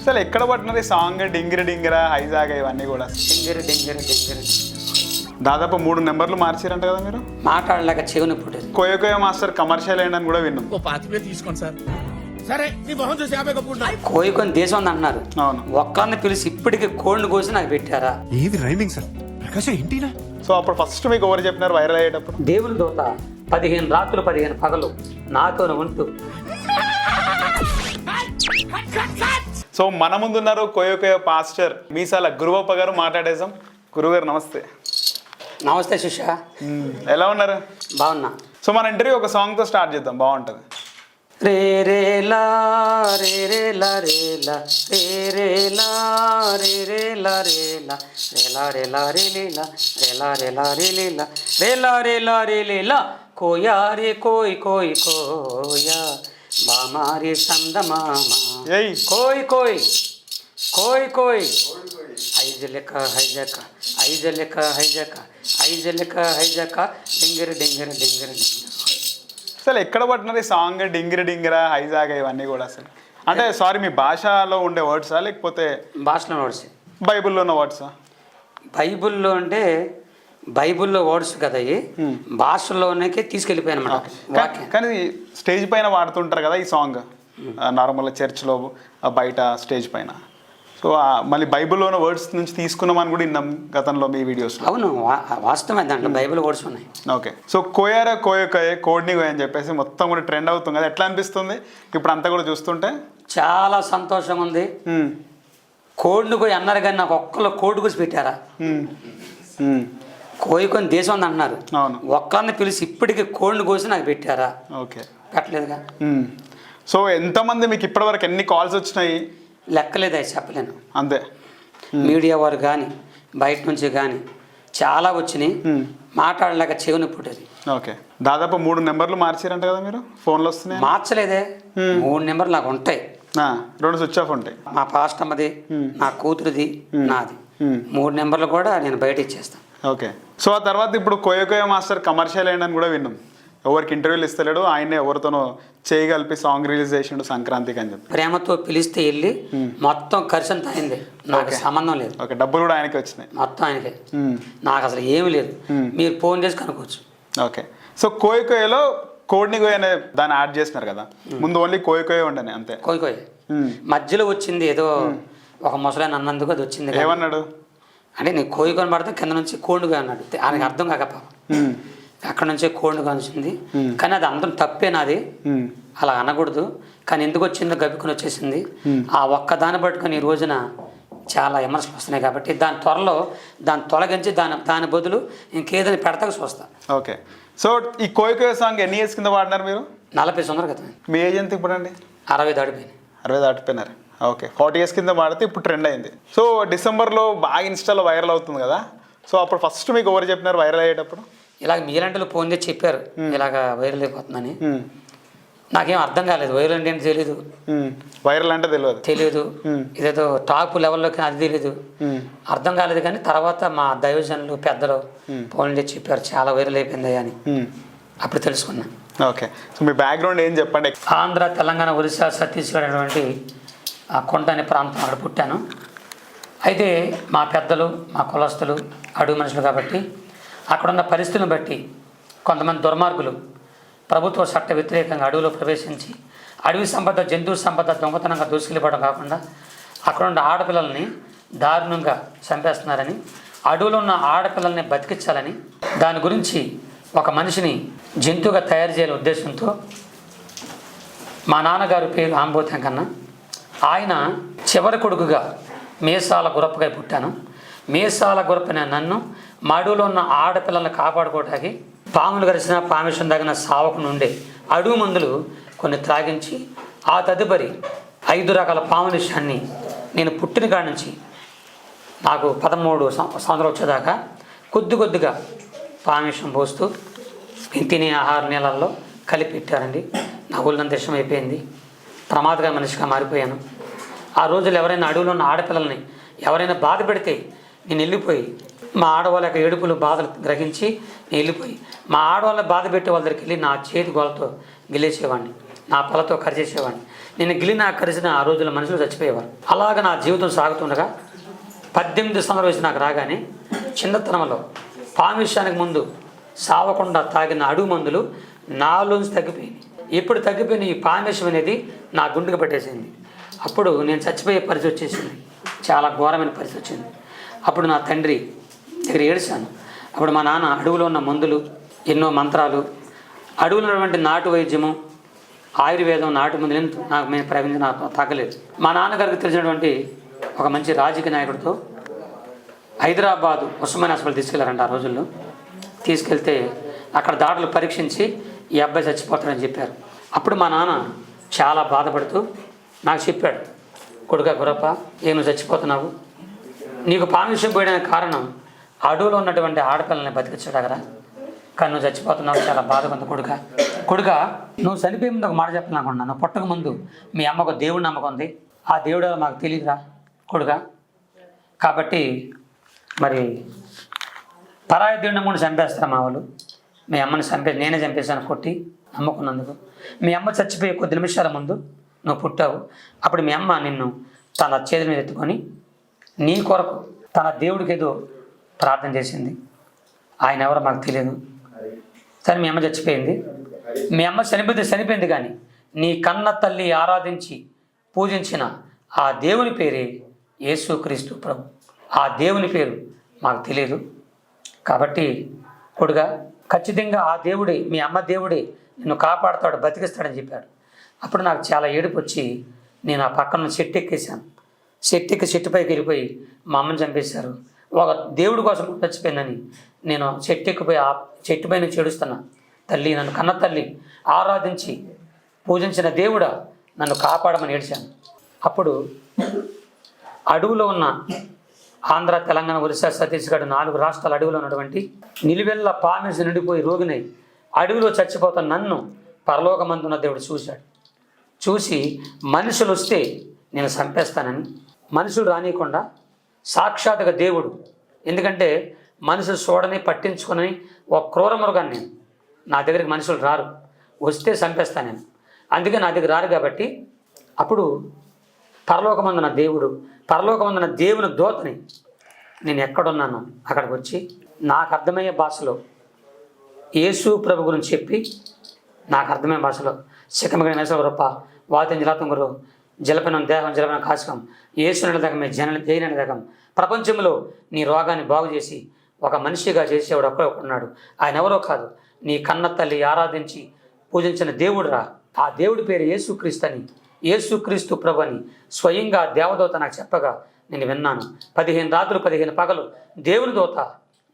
అసలు ఎక్కడ పట్టినారు ఈ సాంగ్? డింగిరి డింగిరా హైజాగ్ ఇవన్నీ కూడా. డింగిరి డింగిరి డింగిరి. దాదాపు మూడు నెంబర్లు మార్చారంట కదా మీరు? మాట్లాడలేక చెవుని పుట్టేది. కోయ కోయ మాస్టర్ కమర్షియల్ అయిందని కూడా విన్నాం. ఓ పాతిక తీసుకోండి సార్. సరే నీ మొహం చూసి యాభై కోయి కొన్ని దేశం ఉంది అంటున్నారు అవును. ఒక్కరిని పిలిచి ఇప్పటికి కోడిని కోసి నాకు పెట్టారా? ఏది రైమింగ్ సార్? ప్రకాశం ఏంటినా? సో అప్పుడు ఫస్ట్ మీకు ఎవరు చెప్పినారు వైరల్ అయ్యేటప్పుడు. దేవుని దూత పదిహేను రాత్రులు పదిహేను పగలు నాతో ఉంటూ సో మన ముందున్నారు కోయ కోయ పాస్టర్ మీసాల గురువప్ప గారు మాట్లాడేసాం గురుగారు నమస్తే నమస్తే శిష్య మ్మ్. ఎలా ఉన్నారు బాగున్నా సో మన ఇంటర్వ్యూ ఒక సాంగ్తో స్టార్ట్ చేద్దాం బాగుంటుంది రే రే లా రే రే లా రే లా రే రే లా రే రే లా రే లా రే లా రే లా రే లే లా రే లా రే లా రే లే లా రే లా రే లా రే లే లా కోయా రే కోయ్ కోయ్ కోయా మామారి సందమామ. ఏయ్ కోయ్ కోయ్. కోయ్ కోయ్. ఐదు లెక్క హైజక ఐదు లెక్క హైజక ఐదు లెక్క హైజక. డింగిరి డింగిరి డింగిరి అసలు ఎక్కడ పట్టినారు ఈ సాంగ్? డింగిరి డింగిరా హైజాగ్ ఇవన్నీ కూడా అసలు. అంటే సారీ మీ భాషలో ఉండే వర్డ్సా? లేకపోతే భాషలో నడిచి బైబిల్లో ఉన్న వర్డ్సా? బైబిల్లో అంటే బైబిల్లో వర్డ్స్ కదా ఇవి? భాషలోనికి తీసుకెళ్ళిపోయాను అనమాట కానీ స్టేజ్ పైన వాడుతుంటారు కదా ఈ సాంగ్. నార్మల్ చర్చ్లో బయట స్టేజ్ పైన. సో మళ్ళీ బైబిల్లో ఉన్న వర్డ్స్ నుంచి తీసుకున్నామని కూడా విన్నాం గతంలో మీ వీడియోస్లో. అవును వాస్తవమే దాంట్లో బైబిల్ వర్డ్స్ ఉన్నాయి. ఓకే. సో కోయారా కోయ కోయ కోడ్ని కోయ అని చెప్పేసి మొత్తం కూడా ట్రెండ్ అవుతుంది. కదా ఎట్లా అనిపిస్తుంది? ఇప్పుడు అంతా కూడా చూస్తుంటే? చాలా సంతోషంగా ఉంది. కోడిని పోయి అన్నారు కానీ నాకు ఒక్కళ్ళు కోడి కూసి పెట్టారా? మ్మ్. మ్మ్. కోయి కొన్ని దేశం ఉంది అంటున్నారు. అవును. ఒక్కరిని పిలిచి ఇప్పటికి కోడిని కోసి నాకు పెట్టారా? ఓకే. పెట్టలేదుగా. సో ఎంతమంది మీకు ఇప్పటివరకు ఎన్ని కాల్స్ వచ్చినాయి? లెక్కలేదు అది చెప్పలేను. అంతే. మీడియా వారు కానీ బయట నుంచి కానీ చాలా వచ్చినాయి. మాట్లాడలేక చెవుని పుట్టేది. ఓకే. దాదాపు మూడు నెంబర్లు మార్చారంట కదా మీరు? ఫోన్లో వస్తున్నాయి మార్చలేదే. మూడు నెంబర్లు నాకు ఉంటాయి. రెండు స్విచ్ ఆఫ్ ఉంటాయి. మా పాస్టమ్మది నా కూతురుది నాది. మూడు నెంబర్లు కూడా నేను బయట ఇచ్చేస్తాను ఓకే. సో ఆ తర్వాత ఇప్పుడు కోయ కోయ మాస్టర్ కమర్షియల్ అయిందని కూడా విన్నాం. ఎవరికి ఇంటర్వ్యూలు ఇస్తలేడు ఆయనే ఎవరితోనో చేయి కలిపి సాంగ్ రిలీజ్ చేసిండు సంక్రాంతికి అని చెప్పి. ప్రేమతో పిలిస్తే వెళ్ళి మొత్తం ఖర్చు అంతా అయింది నాకు సంబంధం లేదు. ఓకే డబ్బులు కూడా ఆయనకి వచ్చినాయి. మొత్తం ఆయనకే. నాకు అసలు ఏమీ లేదు. మీరు ఫోన్ చేసి కనుక్కోవచ్చు. ఓకే. సో కోయ కోయలో కోడ్ని కోయ అనే దాన్ని యాడ్ చేసినారు కదా. ముందు ఓన్లీ కోయ కోయ ఉండని అంతే. కోయి కోయి మ్మ్. మధ్యలో వచ్చింది ఏదో ఒక ముసలాయన అన్నందుకు అది వచ్చింది. ఏమన్నాడు? అంటే నేను కోయి కొని పడితే కింద నుంచి కోండుగా అన్నాడు. ఆయనకి అర్థం కాక పాపం. అక్కడ నుంచే కోండుగా వచ్చింది కానీ అది అందరం తప్పే నాది. అలా అనకూడదు. కానీ ఎందుకు వచ్చిందో గబికొని వచ్చేసింది. ఆ ఒక్క దాన్ని పట్టుకొని ఈ రోజున చాలా విమర్శలు వస్తున్నాయి కాబట్టి దాని త్వరలో దాన్ని తొలగించి దాని దాని బదులు ఇంకేదైనా పెడతాక చూస్తా. ఓకే. సో ఈ కోయ కోయ సాంగ్ ఎన్ని ఇయర్స్ కింద వాడినారు మీరు? నలభై సంవత్సరాలు కదా మీ ఏజ్ ఎంత ఇప్పుడు అండి అరవై దాడిపోయింది అరవై దాటిపోయినారు. ఓకే. ఫార్టీ ఇయర్స్ కింద వాడితే ఇప్పుడు ట్రెండ్ అయింది. సో డిసెంబర్లో బాగా ఇన్స్టాలో వైరల్ అవుతుంది కదా. సో అప్పుడు ఫస్ట్ మీకు ఎవరు చెప్పినారు వైరల్ అయ్యేటప్పుడు? ఇలాగ మీలాంటి ఫోన్ చేసి చెప్పారు. ఇలాగ వైరల్ అయిపోతుందని. నాకేం అర్థం కాలేదు. వైరల్ అంటే ఏంటి తెలియదు. వైరల్ అంటే తెలియదు తెలియదు ఇదేదో టాప్ లెవెల్లోకి అది తెలియదు. అర్థం కాలేదు కానీ తర్వాత మా దైవజనులు పెద్దలు ఫోన్ చేసి చెప్పారు. చాలా వైరల్ అయిపోయింది అని. అప్పుడు తెలుసుకున్నా. ఓకే. సో మీ బ్యాక్గ్రౌండ్ ఏం చెప్పండి? ఆంధ్ర తెలంగాణ ఒరిస్సా ఛత్తీస్గఢ్ అనేటువంటి కొండ అనే ప్రాంతం అక్కడ పుట్టాను. అయితే మా పెద్దలు మా కులస్తులు అడుగు మనుషులు కాబట్టి అక్కడున్న పరిస్థితులను బట్టి కొంతమంది దుర్మార్గులు ప్రభుత్వ చట్ట వ్యతిరేకంగా అడవిలో ప్రవేశించి అడవి సంపద జంతువు సంపద దొంగతనంగా దూసుకెళ్ళిపోవడం కాకుండా అక్కడ ఉన్న ఆడపిల్లల్ని దారుణంగా చంపేస్తున్నారని అడవిలో ఉన్న ఆడపిల్లల్ని బతికించాలని దాని గురించి ఒక మనిషిని జంతువుగా తయారు చేయాలనే ఉద్దేశంతో మా నాన్నగారి పేరు ఆంబోతం కన్నా ఆయన చివరి కొడుకుగా మీసాల గురప్పగా పుట్టాను. మీసాల గురప్పన నన్ను మడులో ఉన్న ఆడపిల్లల్ని కాపాడుకోవటానికి పాములు గరిచిన పామిషన్ తగిన సావకు నుండే అడుగు మందులు కొన్ని త్రాగించి ఆ తదుపరి ఐదు రకాల పాముల విషయాన్ని నేను పుట్టిన కాడి నుంచి నాకు పదమూడు సంవత్సరాలు వచ్చేదాకా కొద్ది కొద్దిగా పామిషం పోస్తూ తినే ఆహార నీళ్ళల్లో కలిపి పెట్టారండి నా ఊళ్ళంత ఇష్టం అయిపోయింది ప్రమాదకర మనిషిగా మారిపోయాను. ఆ రోజులు ఎవరైనా అడవిలో ఉన్న ఆడపిల్లల్ని ఎవరైనా బాధ పెడితే నేను వెళ్ళిపోయి మా ఆడవాళ్ళ యొక్క ఏడుపులు బాధలు గ్రహించి నేను వెళ్ళిపోయి మా ఆడవాళ్ళ బాధ పెట్టే వాళ్ళ దగ్గరికి వెళ్ళి నా చేతి గోలతో గెలిచేవాడిని నా పళ్ళతో కరిచేసేవాడిని. నేను గిలిన కరిచిన ఆ రోజుల మనుషులు చచ్చిపోయేవారు. అలాగ నా జీవితం సాగుతుండగా పద్దెనిమిది సంవత్సరాల వయసు నాకు రాగానే చిన్నతనంలో పామిష్యానికి ముందు సావకుండా తాగిన అడుగు మందులు నాలోంచి తగ్గిపోయింది ఎప్పుడు తగ్గిపోయిన ఈ పామేశం అనేది నా గుండెకు పట్టేసింది. అప్పుడు నేను చచ్చిపోయే పరిస్థితి వచ్చేసింది. చాలా ఘోరమైన పరిస్థితి వచ్చింది. అప్పుడు నా తండ్రి దగ్గర ఏడ్చాను. అప్పుడు మా నాన్న అడవులో ఉన్న మందులు ఎన్నో మంత్రాలు అడవులు ఉన్నటువంటి నాటు వైద్యము ఆయుర్వేదం నాటు మందులు నాకు మేము ప్రవహించి నాకు తగ్గలేదు మా నాన్నగారికి తెలిసినటువంటి ఒక మంచి రాజకీయ నాయకుడితో హైదరాబాదు ఉస్మాన్ హాస్పిటల్ తీసుకెళ్ళారంట ఆ రోజుల్లో. తీసుకెళ్తే అక్కడ దాడులు పరీక్షించి ఈ అబ్బాయి చచ్చిపోతాడని చెప్పారు. అప్పుడు మా నాన్న చాలా బాధపడుతూ నాకు చెప్పాడు కొడుక గురప్ప ఏం నువ్వు చచ్చిపోతున్నావు? నీకు పామిషం పోయడానికి కారణం అడవులో ఉన్నటువంటి ఆడపిల్లని బతికించడగరా కానీ నువ్వు చచ్చిపోతున్నావు చాలా బాధగా ఉంది కొడుక. కొడుక నువ్వు చనిపోయే ముందు ఒక మాట చెప్పాలనుకుంటున్నాను నువ్వు పుట్టక ముందు మీ అమ్మకు దేవుడు నమ్మకం ఉంది. ఆ దేవుడు మాకు తెలియదురా కొడుక? కాబట్టి మరి పరాయి దేవుడిని కూడా చంపేస్తారు మా వాళ్ళు? మీ అమ్మని చంపే నేనే చంపేశాను కొట్టి నమ్ముకున్నందుకు. మీ అమ్మ చచ్చిపోయే కొద్ది నిమిషాల ముందు నువ్వు పుట్టావు. అప్పుడు మీ అమ్మ నిన్ను తన చేతి మీద ఎత్తుకొని నీ కొరకు తన దేవుడికి ఏదో ప్రార్థన చేసింది. ఆయన ఎవరో మాకు తెలియదు. సరే మీ అమ్మ చచ్చిపోయింది. మీ అమ్మ చనిపోతే చనిపోయింది కానీ నీ కన్న తల్లి ఆరాధించి పూజించిన ఆ దేవుని పేరే యేసుక్రీస్తు ప్రభు. ఆ దేవుని పేరు మాకు తెలియదు. కాబట్టి కొడుగా ఖచ్చితంగా ఆ దేవుడే మీ అమ్మ దేవుడే నిన్ను కాపాడుతాడు బతికిస్తాడని చెప్పాడు. అప్పుడు నాకు చాలా ఏడుపు వచ్చి నేను ఆ పక్కన చెట్టు ఎక్కేసాను చెట్టు ఎక్కి చెట్టు పైకి వెళ్ళిపోయి మా అమ్మని చంపేశారు. ఒక దేవుడి కోసం చచ్చిపోయిందని నేను చెట్టు ఎక్కిపోయి ఆ చెట్టు పైన చెడుస్తున్నా తల్లి నన్ను కన్న తల్లి ఆరాధించి పూజించిన దేవుడా నన్ను కాపాడమని ఏడ్చాను. అప్పుడు అడవులో ఉన్న ఆంధ్ర తెలంగాణ ఒరిస్సా ఛత్తీస్గఢ్ నాలుగు రాష్ట్రాల అడవిలో ఉన్నటువంటి నిలువెల్ల పామేసి నిండిపోయి రోగినై అడవిలో చచ్చిపోతున్న నన్ను పరలోకమందున్న దేవుడు చూశాడు. చూసి మనుషులు వస్తే నేను చంపేస్తానని మనుషులు రానియకుండా సాక్షాత్తుగా దేవుడు. ఎందుకంటే మనుషులు చూడని పట్టించుకొని ఒక క్రూర మృగాన్ని నేను నా దగ్గరికి మనుషులు రారు. వస్తే చంపేస్తాను నేను. అందుకే నా దగ్గర రారు కాబట్టి అప్పుడు పరలోకమందున దేవుడు పరలోకమందున దేవుని దోతని నేను ఎక్కడున్నాను అక్కడికి వచ్చి నాకు అర్థమయ్యే భాషలో యేసు ప్రభు గురించి చెప్పి నాకు అర్థమయ్యే భాషలో శిఖమగిన నేసవరప్ప వాతిని జలాతం గురు జలపనం దేహం జలపనం కాశకం యేసు నిలదగమే జన జైన ప్రపంచంలో నీ రోగాన్ని బాగు చేసి ఒక మనిషిగా చేసేవాడు ఒక్కడే ఉన్నాడు. ఆయన ఎవరో కాదు. నీ కన్న తల్లి ఆరాధించి పూజించిన దేవుడురా. ఆ దేవుడి పేరు యేసుక్రీస్తు అని యేసుక్రీస్తు ప్రభు అని స్వయంగా దేవదూత నాకు చెప్పగా నేను విన్నాను. పదిహేను రాత్రులు పదిహేను పగలు దేవుని దూత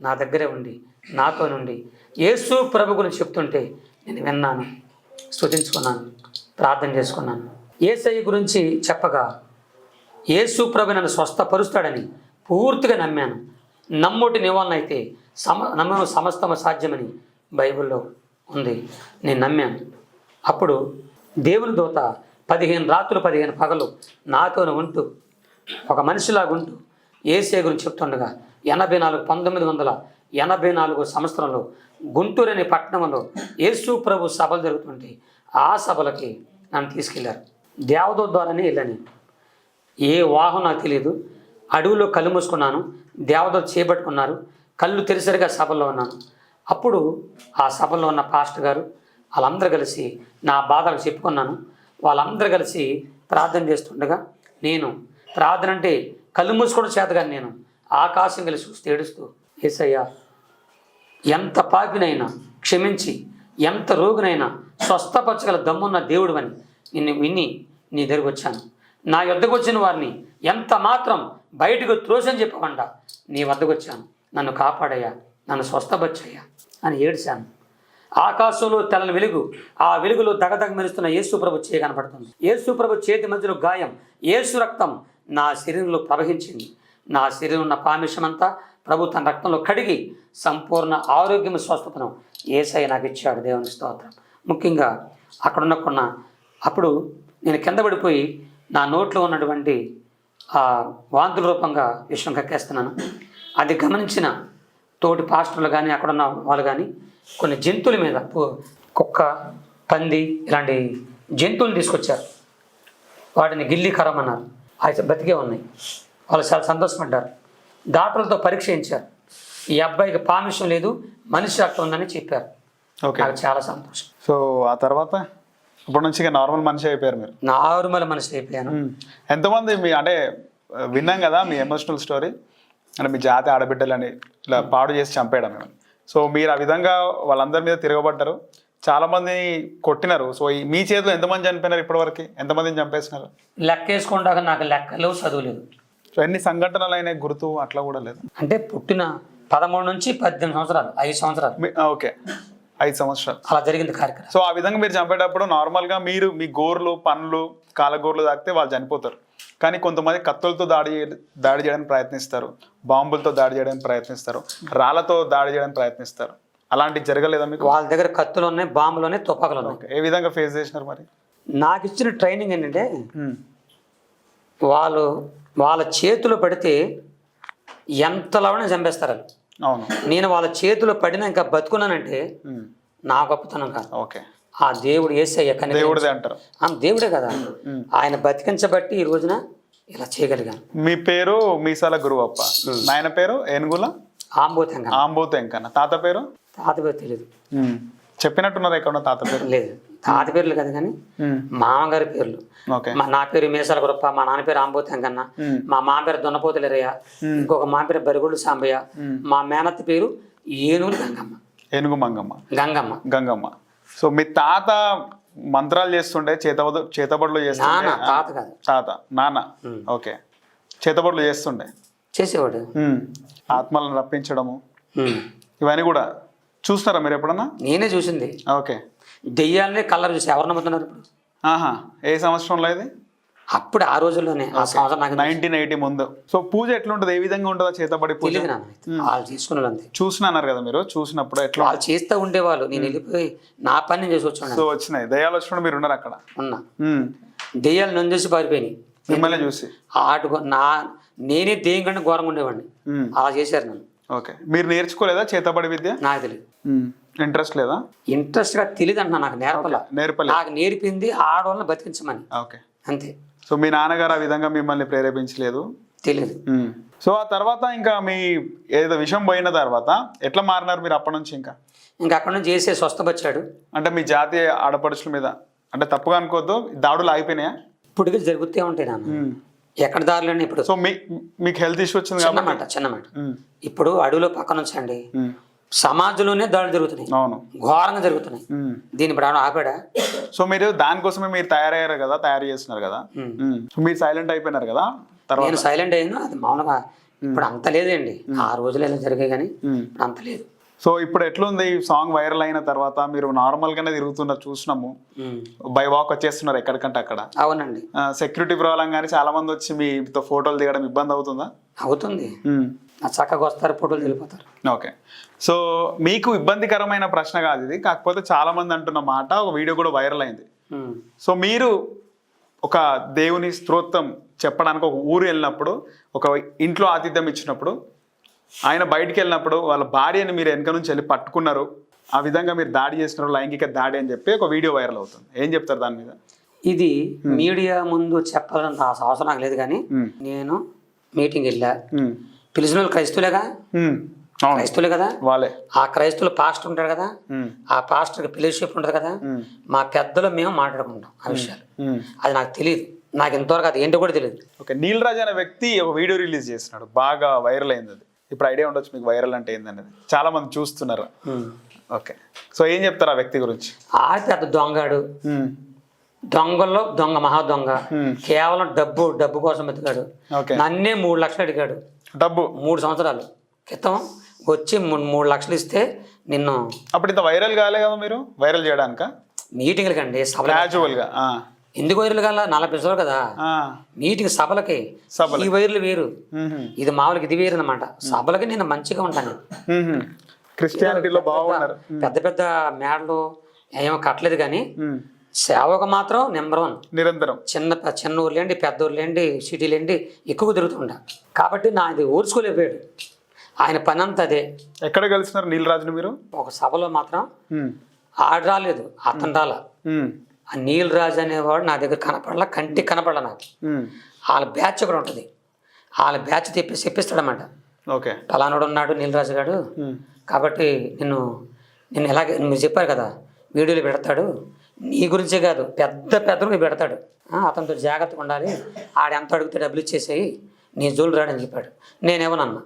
నా దగ్గరే ఉండి నాతో నుండి యేసు ప్రభు గురించి చెప్తుంటే నేను విన్నాను స్థుతించుకున్నాను ప్రార్థన చేసుకున్నాను. ఏసయ్య గురించి చెప్పగా యేసు ప్రభు నన్ను స్వస్థపరుస్తాడని పూర్తిగా నమ్మాను. నమ్ముటి నివాళనైతే అయితే సమ నమ్మను సమస్తమ సాధ్యమని బైబిల్లో ఉంది. నేను నమ్మాను. అప్పుడు దేవుని దూత పదిహేను రాత్రులు పదిహేను పగలు నాతోనే ఉంటూ ఒక మనిషిలాగా ఉంటూ ఏసే గురించి చెప్తుండగా ఎనభై నాలుగు పంతొమ్మిది వందల ఎనభై నాలుగు సంవత్సరంలో గుంటూరు అనే పట్టణంలో యేసు ప్రభు సభలు జరుగుతుంటే ఆ సభలకి నన్ను తీసుకెళ్ళారు. దేవదూత ద్వారానే వెళ్ళాను. ఏ వాహనం నాకు తెలియదు అడవిలో కళ్ళు మూసుకున్నాను. దేవదూత చేపట్టుకున్నారు. కళ్ళు తెరిసరిగా సభలో ఉన్నాను. అప్పుడు ఆ సభలో ఉన్న పాస్టర్ గారు వాళ్ళందరూ కలిసి నా బాధలు చెప్పుకున్నాను. వాళ్ళందరూ కలిసి ప్రార్థన చేస్తుండగా నేను ప్రార్థన అంటే కళ్ళు మూసుకోవడం చేతగాని నేను ఆకాశం కలిసి చూస్తూ ఏడుస్తూ ఏసయ్యా ఎంత పాపినైనా క్షమించి ఎంత రోగినైనా స్వస్థపరచగల దమ్మున్న దేవుడు అని నిన్ను విని నీ దగ్గరకు వచ్చాను. నా వద్దకు వచ్చిన వారిని ఎంత మాత్రం బయటకు త్రోసని చెప్పకుండా నీ వద్దకు వచ్చాను. నన్ను కాపాడయ్యా నన్ను స్వస్థపరిచయ్యా అని ఏడ్చాను. ఆకాశంలో తెల్లని వెలుగు ఆ వెలుగులో దగదగ మెరుస్తున్న యేసుప్రభు చేయి కనపడుతుంది. యేసుప్రభు చేతి మధ్యలో గాయం యేసు రక్తం నా శరీరంలో ప్రవహించింది. నా శరీరం ఉన్న పామిషమంతా ప్రభు తన రక్తంలో కడిగి సంపూర్ణ ఆరోగ్యం స్వస్థతను ఏసై నాకు ఇచ్చాడు. దేవుని స్తోత్రం. ముఖ్యంగా అక్కడున్న కొన్న అప్పుడు నేను కింద పడిపోయి నా నోట్లో ఉన్నటువంటి ఆ వాంతుల రూపంగా విషయం కక్కేస్తున్నాను. అది గమనించిన తోటి పాస్టర్లు కానీ అక్కడున్న వాళ్ళు కానీ కొన్ని జంతువుల మీద కుక్క పంది ఇలాంటి జంతువులు తీసుకొచ్చారు. వాటిని గిల్లి కరమన్నారు అయితే బతికే ఉన్నాయి. వాళ్ళు చాలా సంతోషపడ్డారు. డాక్టర్లతో పరీక్ష చేయించారు. ఈ అబ్బాయికి పామిషం లేదు మనిషి రక్తం ఉందని చెప్పారు. నాకు చాలా సంతోషం. సో ఆ తర్వాత? ఇప్పటి నుంచి నార్మల్ మనిషి అయిపోయారు మీరు? నార్మల్ మనిషి అయిపోయాను. ఎంతమంది మీ అంటే విన్నాం కదా మీ ఎమోషనల్ స్టోరీ? అంటే మీ జాతి ఆడబిడ్డలని ఇలా పాడు చేసి చంపేయడం. సో మీరు ఆ విధంగా వాళ్ళందరి మీద తిరగబడ్డారు. చాలా మందిని కొట్టినారు. సో మీ చేతిలో ఎంతమంది చనిపోయినారు ఇప్పటివరకు? ఎంతమందిని చంపేసినారు? లెక్క వేసుకుంటాక నాకు లెక్కలు చదువులేదు. సో ఎన్ని సంఘటనలు అయినా గుర్తు? అట్లా కూడా లేదు. అంటే పుట్టిన పదమూడు నుంచి పద్దెనిమిది సంవత్సరాలు ఐదు సంవత్సరాలు. ఓకే. ఐదు సంవత్సరాలు. అలా జరిగింది కార్యక్రమం. సో ఆ విధంగా మీరు చంపేటప్పుడు నార్మల్గా మీరు మీ గోర్లు పనులు కాలగోర్లు తాకితే వాళ్ళు చనిపోతారు. కానీ కొంతమంది కత్తులతో దాడి దాడి చేయడానికి ప్రయత్నిస్తారు. బాంబులతో దాడి చేయడానికి ప్రయత్నిస్తారు. రాళ్ళతో దాడి చేయడానికి ప్రయత్నిస్తారు. అలాంటివి జరగలేదా మీకు? వాళ్ళ దగ్గర కత్తులు ఉన్నాయి బాంబులు ఉన్నాయి తుపాకులు ఉన్నాయి. ఏ విధంగా ఫేస్ చేసినారు మరి? నాకు ఇచ్చిన ట్రైనింగ్ ఏంటంటే వాళ్ళు వాళ్ళ చేతిలో పడితే ఎంతలోనే చంపేస్తారు. అవును నేను వాళ్ళ చేతిలో పడినా ఇంకా బతుకున్నానంటే. నా గొప్పతనం కాదు. ఓకే. ఆ దేవుడు ఏసయ్య కనుక దేవుడిదే అంటారు. ఆ దేవుడే కదా. ఆయన బతికించబట్టి ఈ రోజున ఇలా చేయగలిగాను. మీ పేరు మీసాల గురువప్ప. నాయన పేరు ఏనుగుల? ఆంబోతంగా ఆంబోతు ఎంకన్న తాత పేరు? తాత పేరు తెలియదు. చెప్పినట్టున్నారు ఎక్కడ తాత పేరు? లేదు. తాత పేర్లు కదా కానీ. మామగారి పేర్లు. ఓకే. మా నా పేరు మీసాల గురప్ప మా నాన్న పేరు ఆంబోతంగన్న ఉమ్. మా మా పేరు దొన్నపోతులరయ్య ఇంకొక మా పేరు బరిగొడ్డు సాంబయ్య మా మేనత్త పేరు ఏనుగులు గంగమ్మ. ఏనుగు మంగమ్మ. గంగమ్మ. గంగమ్మ. సో మీ తాత మంత్రాలు చేస్తుండే చేతబడు చేతబడులు చేస్తుండే? తాత కాదు. తాత నాన్న. ఓకే. చేతబడులు చేస్తుండే? చేసేవాడు. ఆత్మలను రప్పించడము. ఇవన్నీ కూడా చూస్తున్నారా మీరు ఎప్పుడన్నా? నేనే చూసింది. ఓకే. దెయ్యాలనే కలర్ చూసి. ఎవరు నమ్ముతున్నారు ఇప్పుడు? ఆహా ఏ సంవత్సరంలో ఇది? అప్పుడు ఆ రోజుల్లోనే. ఆ సంవత్సరం నాకు నైన్టీన్ ఎయిటీ ముందు. సో పూజ ఎట్లుంటుంది? ఏ విధంగా ఉంటుందా చేతబడి పూజ? తెలియదు నాన్న వాళ్ళు వాళ్ళు అంతే. కదా మీరు? చూసినప్పుడు ఎట్లా? వాళ్ళు చేస్తూ ఉండేవాళ్ళు. నేను వెళ్ళిపోయి నా పని నేను చేసి వచ్చాను. సో వచ్చినాయి. దయాలు వచ్చినప్పుడు మీరు ఉన్నారు అక్కడ? ఉన్నా. దెయ్యాలు నన్ను చూసి పారిపోయినాయి. మిమ్మల్ని చూసి? ఆటు నా నేనే దెయ్యం కంటే ఘోరంగా ఉండేవాడిని. అలా చేశారు నన్ను. ఓకే. మీరు నేర్చుకోలేదా చేతబడి విద్య? నాకు తెలియదు ఇంట్రెస్ట్ లేదా? ఇంట్రెస్ట్గా తెలియదు అంటున్నా నాకు నేర్పల. నేర్పలే నాకు నేర్పింది ఆడవాళ్ళని బతికించమని. ఓకే. అంతే. సో మీ నాన్నగారు ఆ విధంగా మిమ్మల్ని ప్రేరేపించలేదు? తెలియదు. సో ఆ తర్వాత ఇంకా మీ ఏదో విషయం పోయిన తర్వాత ఎట్లా మారినారు మీరు అప్పటి నుంచి ఇంకా? ఇంకా అక్కడ నుంచి చేసే స్వస్థపచ్చాడు అంటే మీ జాతీయ ఆడపడుచుల మీద అంటే తప్పుగా అనుకోవద్దు దాడులు ఆగిపోయినాయా? ఇప్పటికీ జరుగుతూ ఉంటాయి నాన్న. ఎక్కడ దారిలోనే ఇప్పుడు? సో మీకు హెల్త్ ఇష్యూ వచ్చింది చిన్న కాబట్టి? మాట చిన్న మాట. మ్మ్. ఇప్పుడు అడవిలో పక్కన ఉంచండి. సమాజంలోనే దాడులు జరుగుతున్నాయి. అవును. ఘోరంగా జరుగుతున్నాయి. దీన్ని ఇప్పుడు ఆపాడా? సో మీరు దానికోసమే మీరు తయారయ్యారు కదా తయారు చేస్తున్నారు కదా. సో మీరు సైలెంట్ అయిపోయినారు కదా తర్వాత? నేను సైలెంట్ అయ్యాను అది మామూలుగా ఇప్పుడు అంత లేదండి. ఆ రోజులు ఎలా జరిగాయి కానీ. ఇప్పుడు అంత లేదు. సో ఇప్పుడు ఎట్లుంది? ఈ సాంగ్ వైరల్ అయిన తర్వాత మీరు నార్మల్ గానే తిరుగుతున్నారు చూసినాము. బై వాక్ వచ్చేస్తున్నారు ఎక్కడికంటే అక్కడ. అవునండి. సెక్యూరిటీ ప్రాబ్లం కానీ చాలా మంది వచ్చి మీతో ఫోటోలు దిగడం ఇబ్బంది అవుతుందా? అవుతుంది. చక్కగా వస్తారు ఫోటోలు వెళ్ళిపోతారు ఓకే. సో మీకు ఇబ్బందికరమైన ప్రశ్న కాదు ఇది. కాకపోతే చాలా మంది అంటున్న మాట ఒక వీడియో కూడా వైరల్ అయింది. సో మీరు ఒక దేవుని స్తోత్రం చెప్పడానికి ఒక ఊరు వెళ్ళినప్పుడు ఒక ఇంట్లో ఆతిథ్యం ఇచ్చినప్పుడు ఆయన బయటికి వెళ్ళినప్పుడు వాళ్ళ భార్యని మీరు వెనక నుంచి వెళ్ళి పట్టుకున్నారు. ఆ విధంగా మీరు దాడి చేసినారు లైంగిక దాడి అని చెప్పి ఒక వీడియో వైరల్ అవుతుంది. ఏం చెప్తారు దాని మీద? ఇది మీడియా ముందు చెప్పాలంత అవసరం నాకు లేదు కానీ. నేను మీటింగ్ వెళ్ళా. పిలిచిన వాళ్ళు క్రైస్తువులేగా? క్రైస్తువులే కదా? వాళ్ళే. ఆ క్రైస్తువుల పాస్టర్ ఉంటాడు కదా. ఆ పాస్టర్కి ఫెలోషిప్ ఉంటుంది కదా. మా పెద్దలు మేము మాట్లాడుకుంటాం ఆ విషయాలు. అది నాకు తెలియదు నాకు ఇంతవరకు అది ఏంటో కూడా తెలియదు ఓకే. నీల్ రాజ్ అనే వ్యక్తి ఒక వీడియో రిలీజ్ చేస్తున్నాడు. బాగా వైరల్ అయింది అది. ఇప్పుడు ఐడియా ఉండొచ్చు మీకు వైరల్ అంటే ఏందనేది. చాలా మంది చూస్తున్నారు. ఓకే సో ఏం చెప్తారు ఆ వ్యక్తి గురించి? ఆ పెద్ద దొంగాడు. దొంగల్లో దొంగ మహా దొంగ. మ్మ్. కేవలం డబ్బు డబ్బు కోసం ఎత్తుకాడు ఓకే నన్నే మూడు లక్షలు అడిగాడు. డబ్బు. మూడు సంవత్సరాలు. క్రితం వచ్చి మూడు మూడు లక్షలు ఇస్తే నిన్ను అప్పుడు ఇంత వైరల్ కాలే కదా మీరు? వైరల్ చేయడానిక? మీటింగ్లకి అండి ఎందుకు వైర్లు కాల? నలభై రోజులు కదా. మీటింగ్ సభలకి. ఈ వైర్లు వేరు. ఇది మామూలుగా ఇది వేరు అనమాట సభలకి నేను మంచిగా ఉంటాను. క్రిస్టియానిటీలో బాగున్నారు. పెద్ద పెద్ద మేడలు ఏమో కట్టలేదు కానీ. సేవకు మాత్రం నెంబర్ వన్. నిరంతరం. చిన్న చిన్న ఊర్లేండి పెద్ద ఊర్లేండి సిటీలేండి ఎక్కువ తిరుగుతుండ కాబట్టి నా ఇది ఊర్చుకోలేకపోయాడు ఆయన పని అంతా అదే. ఎక్కడ కలిసినారు నీల్ రాజుని మీరు? ఒక సభలో మాత్రం. ఆడు రాలేదు అతను రాల. ఆ నీల్ రాజు అనేవాడు నా దగ్గర కనపడలా కంటికి కనపడలా నాకు. వాళ్ళ బ్యాచ్ కూడా ఉంటుంది. వాళ్ళ బ్యాచ్ తెప్పి చెప్పిస్తాడన్నమాట ఓకే. పలానాడు ఉన్నాడు నీలరాజు గారు కాబట్టి నిన్ను నిన్ను ఎలాగే మీరు చెప్పారు కదా వీడియోలు పెడతాడు. నీ గురించే కాదు పెద్ద పెద్దలు పెడతాడు. అతనితో జాగ్రత్తగా ఉండాలి. ఆడు ఎంత అడిగితే డబ్బులు ఇచ్చేసేయి నీ జోలు రాడని చెప్పాడు. నేనేమనన్నా.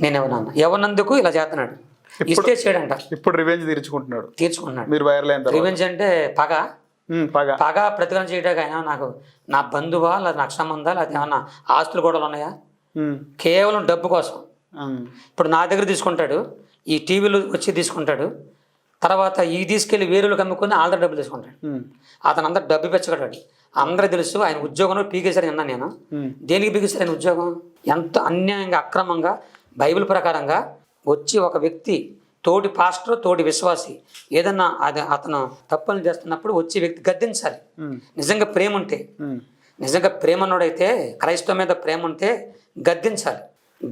నేనేమనన్నా ఎవరినందుకు ఇలా చేస్తున్నాడు? ఇస్తే చేయడంట. ఇప్పుడు రివెంజ్ తీర్చుకుంటున్నాడు. తీర్చుకున్నాడు మీరు వైరల్ అయిన రివెంజ్ అంటే పగ? పగ. పగ ప్రతిఫలం చేయడానికి ఆయన నాకు నా బంధువా లేదా నాకు సంబంధాలు అది ఏమన్నా ఆస్తులు కూడా ఉన్నాయా? కేవలం డబ్బు కోసం. ఇప్పుడు నా దగ్గర తీసుకుంటాడు ఈ టీవీలు వచ్చి తీసుకుంటాడు తర్వాత ఈ తీసుకెళ్ళి వేరులకు అమ్ముకొని ఆళ్ళ డబ్బులు తీసుకుంటాడు. అతను అందరు డబ్బు పెంచగలడు అందరూ తెలుసు ఆయన ఉద్యోగంలో పీకేశారు అన్నా నేను. దేనికి పీకేశారు ఆయన ఉద్యోగం? ఎంత అన్యాయంగా అక్రమంగా బైబిల్ ప్రకారంగా వచ్చి ఒక వ్యక్తి తోటి పాస్టర్ తోటి విశ్వాసి ఏదన్నా అది అతను తప్పులు చేస్తున్నప్పుడు వచ్చి వ్యక్తి గద్దించాలి. నిజంగా ప్రేమ ఉంటే నిజంగా ప్రేమనుడైతే క్రైస్తవ మీద ప్రేమ ఉంటే గద్దించాలి.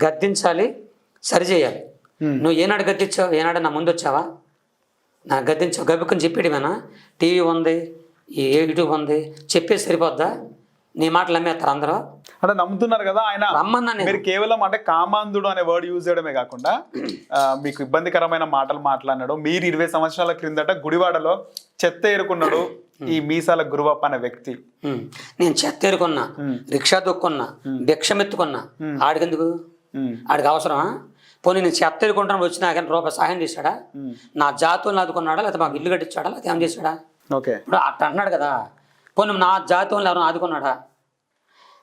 గద్దించాలి సరిచేయాలి. నువ్వు ఏనాడు గద్దించావు ఏనాడు నా ముందు వచ్చావా? నా గద్దించావు. గబుక్కుని చెప్పేయడమేనా టీవీ ఉంది ఈ యూట్యూబ్ ఉంది చెప్పేసి సరిపోద్దా? నీ మాటలు అమ్మేస్తారు అందరూ? అంటే నమ్ముతున్నారు కదా ఆయన మీరు కేవలం అంటే కామాంధుడు అనే వర్డ్ యూజ్ చేయడమే కాకుండా మీకు ఇబ్బందికరమైన మాటలు మాట్లాడినాడు. మీరు ఇరవై సంవత్సరాల క్రిందట గుడివాడలో చెత్త ఏరుకున్నాడు ఈ మీసాల గురువప్ప అనే వ్యక్తి. నేను చెత్త ఎరుకున్నా రిక్షా దొక్కున్నా భిక్షమెత్తుకున్నా ఆడికెందుకు? ఆడికి అవసరమా? పోనీ నేను చెత్త ఎరుకుంటాను వచ్చినా కానీ రూపాయి సహాయం చేశాడా? నా జాతులను ఆదుకున్నాడా? లేకపోతే మాకు ఇల్లు కట్టించాడా? లేకపోతే ఏం చేశాడా? ఓకే. ఇప్పుడు అట్ట అంటున్నాడు కదా. పోనీ నా జాతంలో ఎవరైనా ఆదుకున్నాడా?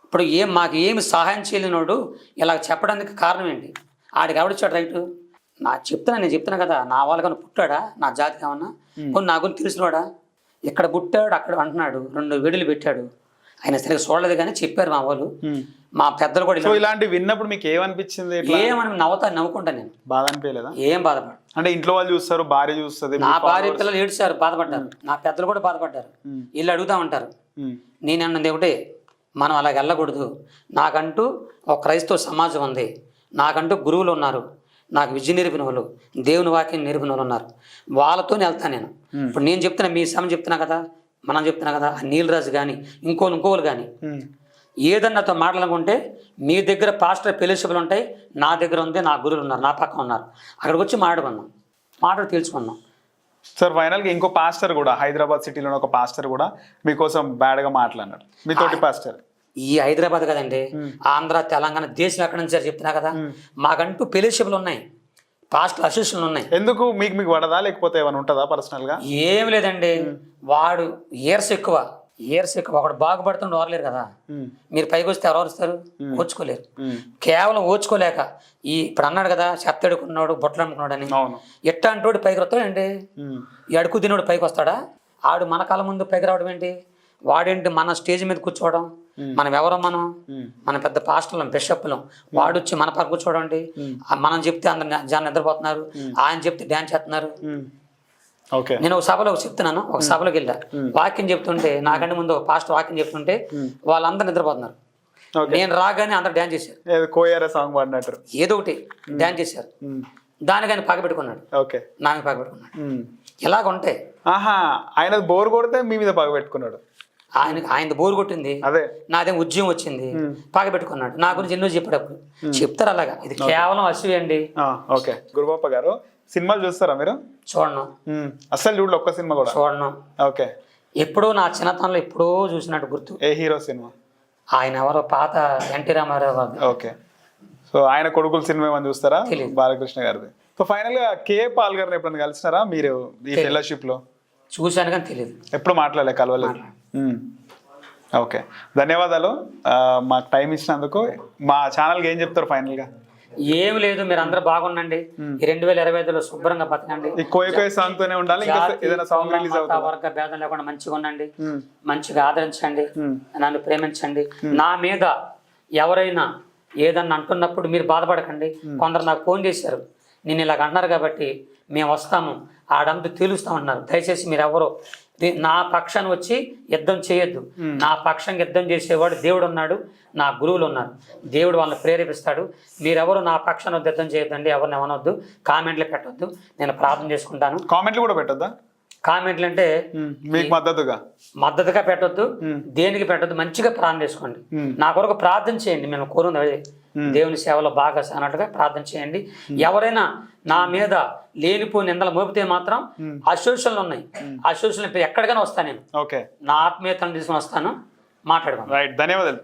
ఇప్పుడు ఏం మాకు ఏమి సహాయం చేయలేనోడు ఇలా చెప్పడానికి కారణం ఏంటి? ఆడికి ఎవడిచ్చాడు రైటు? నా చెప్తున్నా నేను చెప్తున్నా కదా నా వాళ్ళకన్నా పుట్టాడా? నా జాతికి ఏమన్నా? పోనీ నా గురించి తెలిసినవాడా ఇక్కడ పుట్టాడు అక్కడ అంటున్నాడు రెండు వేడులు పెట్టాడు. ఆయన సరిగ్గా చూడలేదు కానీ చెప్పారు మా వాళ్ళు. మా పెద్దలు కూడా సో ఇలాంటి విన్నప్పుడు మీకు ఏమనిపించింది ఏమని నవ్వుతా నవ్వుకుంటా నేను. బాధ అనిపించలేదా ఏం బాధపడు అంటే ఇంట్లో వాళ్ళు చూస్తారు భార్య చూస్తుంది నా భార్య పిల్లలు ఏడ్చారు బాధపడ్డారు. నా పెద్దలు కూడా బాధపడ్డారు. వీళ్ళు అడుగుతా ఉంటారు. ఉమ్, నేను అన్నది ఒకటే మనం అలా వెళ్ళకూడదు. నాకంటూ ఒక క్రైస్తవ సమాజం ఉంది. నాకంటూ గురువులు ఉన్నారు. నాకు విద్య నేర్పిన వాళ్ళు దేవుని వాక్యం నేర్పిన వాళ్ళు ఉన్నారు. వాళ్ళతోనే వెళ్తాను నేను. ఇప్పుడు నేను చెప్తున్నా మీ సమయం చెప్తున్నా కదా మనం చెప్తున్నా కదా ఆ నీలరాజు కానీ ఇంకోళ్ళు ఇంకోళ్ళు కానీ ఏదన్నాతో మాట్లాడాలనుకుంటే మీ దగ్గర పాస్టర్ ఫెలోషిప్లు ఉంటాయి నా దగ్గర ఉంది నా గురువులు ఉన్నారు నా పక్కన ఉన్నారు. అక్కడికి వచ్చి మాట్లాడుకున్నాం మాట్లాడి తెలుసుకున్నాం సార్ ఫైనల్గా ఇంకో పాస్టర్ కూడా హైదరాబాద్ సిటీలో ఒక పాస్టర్ కూడా మీకోసం బ్యాడ్గా మాట్లాడినాడు. మీ తోటి పాస్టర్. ఈ హైదరాబాద్ కదండి ఆంధ్ర తెలంగాణ దేశం ఎక్కడి నుంచి సార్ చెప్తున్నా కదా మాకంటూ ఫెలోషిప్లు ఉన్నాయి పాస్టర్ అసోసియేషన్లు ఉన్నాయి. ఎందుకు? మీకు మీకు పడదా? లేకపోతే ఏమైనా ఉంటుందా పర్సనల్గా? ఏం లేదండి వాడు ఇయర్స్ ఎక్కువ ఇయర్స్ ఎక్కువ ఒకడు బాగుపడుతుండే ఓరలేరు కదా. మీరు పైకి వస్తే ఎవరు వస్తారు ఓర్చుకోలేరు. ఉమ్, కేవలం ఓర్చుకోలేక ఈ ఇప్పుడు అన్నాడు కదా చెత్త ఎడుకున్నాడు బొట్టలు అమ్ముకున్నాడు అని అవును. ఎట్టాంటోడు పైకి వస్తాడండి ఈ అడుగు తినోడు పైకి వస్తాడా? ఆడు మన కాలం ముందు పైకి రావడం ఏంటి? వాడేంటి మన స్టేజ్ మీద కూర్చోవడం? మనం ఎవరో మనం? మన పెద్ద పాస్టర్లం బిషప్లం వాడు వచ్చి మన పక్క కూర్చోవడం ఆ మనం చెప్తే అందరు జనం నిద్రపోతున్నారు. ఆయన చెప్తే డ్యాన్స్ చేస్తున్నారు. నేను ఒక సభలో చెప్తున్నాను ఒక సభలోకి వెళ్ళా. వాక్యం చెప్తుంటే నాకంటే ముందు పాస్టర్ వాక్యం చెప్తుంటే వాళ్ళందరూ నిద్రపోతున్నారు. నేను రాగానే అందరు డ్యాన్స్ చేశారు. ఏదో కోయారా సాంగ్ పాడినట్టు. ఏదో ఒకటి డ్యాన్స్ చేశారు. దానికి ఆయన పగ పెట్టుకున్నాడు. ఓకే. నామే పగ పెట్టుకున్నాడు. ఇలాగ ఉంటాయి ఆహా ఆయన బోర్ కొడితే మీ మీద పగ పెట్టుకున్నాడు. ఆయన ఆయన బోరు కొట్టింది. అదే. నాదేం ఉద్యమం వచ్చింది. పాగ పెట్టుకున్నాడు. నా గురించి ఎన్నో చెప్పాడు అప్పుడు. చెప్తారు అలాగా. ఇది కేవలం అసూయ అండి ఆ, ఓకే. గురుబాప గారు సినిమాలు చూస్తారా మీరు? చూడను. అస్సలు చూడలే ఒక్క సినిమా కూడా? చూడను. ఓకే. ఎప్పుడో నా చిన్నతనంలో ఎప్పుడో చూసినట్టు గుర్తు. ఏ హీరో సినిమా? ఆయన ఎవరో పాత ఎన్టీ రామారావు గారు. ఓకే. సో ఆయన కొడుకుల సినిమా ఏమైనా చూస్తారా. బాలకృష్ణ గారిది. సో ఫైనల్గా కే పాల్ గారిని ఎప్పుడైనా కలిసినారా మీరు ఈ ఫెలోషిప్లో? చూశాను కానీ తెలియదు ఎప్పుడు మాట్లాడలే కలవలేదు. ఓకే. ధన్యవాదాలు. మాకు టైం ఇచ్చినందుకు. మా ఛానల్కి ఏం చెప్తారు final గా? ఏం లేదు మీరు అందరూ బాగుండండి. రెండు వేల ఇరవై ఐదులో శుభ్రంగా బతకండి. ఉండాలి వర్గ భేదం లేకుండా మంచిగా ఉండండి. మంచిగా ఆదరించండి. నన్ను ప్రేమించండి. నా మీద ఎవరైనా ఏదన్నా అంటున్నప్పుడు మీరు బాధపడకండి. కొందరు నాకు ఫోన్ చేశారు. నేను ఇలాగ అంటున్నారు కాబట్టి మేము వస్తాము. ఆడంతా తేలుస్తామన్నారు దయచేసి మీరు ఎవరు నా పక్షాన్ని వచ్చి యుద్ధం చేయొద్దు. నా పక్షం యుద్ధం చేసేవాడు దేవుడు ఉన్నాడు నా గురువులు ఉన్నారు దేవుడు వాళ్ళని ప్రేరేపిస్తాడు. మీరెవరు నా పక్షాన్ని వద్ద యుద్ధం చేయొద్దండి ఎవరిని ఏమనొద్దు. కామెంట్లు పెట్టొద్దు. నేను ప్రార్థన చేసుకుంటాను. కామెంట్లు కూడా పెట్టొద్దా? కామెంట్లు అంటే మీకు మద్దతుగా? మద్దతుగా పెట్టొద్దు. దేనికి పెట్టొద్దు? మంచిగా ప్రార్థన చేసుకోండి. నా కొరకు ప్రార్థన చేయండి. మేము కోరుంది దేవుని సేవలో బాగా అన్నట్టుగా ప్రార్థన చేయండి. ఎవరైనా నా మీద లేనిపోయిన నిందలు మోపితే మాత్రం అసోసియేషన్లు ఉన్నాయి. అసోసియేషన్ ఎక్కడికైనా వస్తాను నేను ఓకే. నా ఆత్మీయతను తీసుకుని వస్తాను. మాట్లాడుకుందాం రైట్ ధన్యవాదాలు.